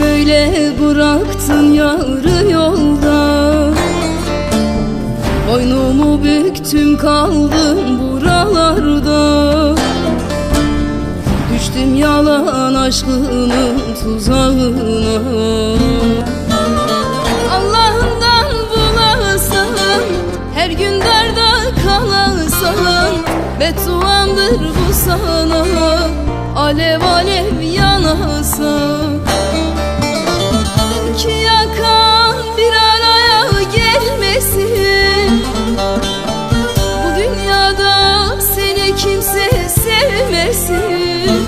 böyle bıraktın yarı yolda. Boynumu büktüm kaldım buralarda. Düştüm yalan aşkının tuzağına. Allah'ından bulasın Her gün darda kalasın. Bedduamdır bu sana Alev alev yanasın bir araya gelmesin. Bu dünyada seni kimse sevmesin.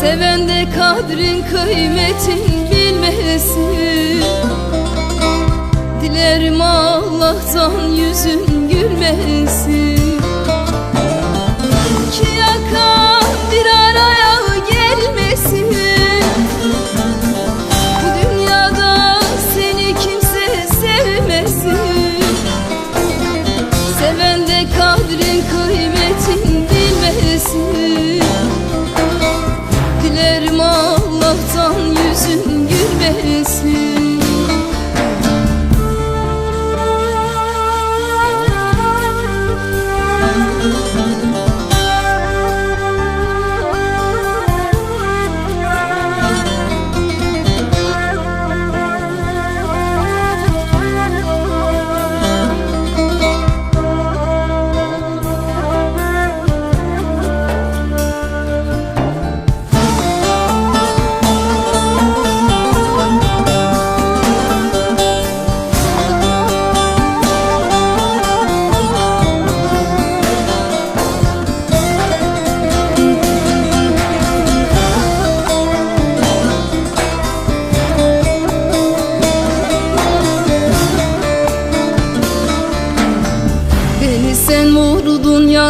Seven de kadrin kıymetin bilmesin. Dilerim Allah'tan yüzün gülmesin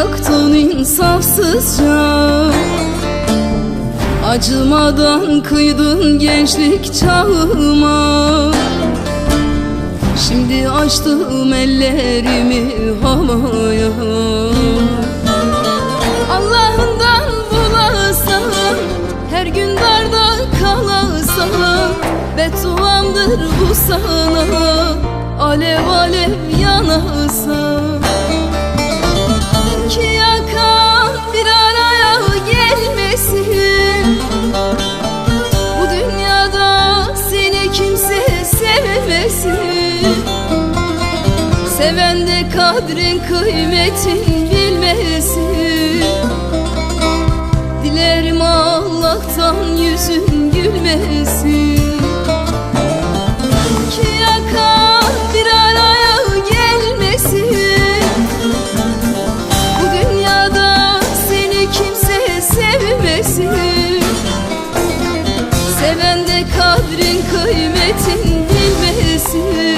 yaktın insafsızca Acımadan kıydın gençlik çağıma. Şimdi açtım ellerimi havaya. Allah'ından Seven de kadrin kıymetin bilmesin Dilerim Allah'tan yüzün gülmesin. İki yakan bir araya gelmesin. Bu dünyada seni kimse sevmesin. Seven de kadrin kıymetin bilmesin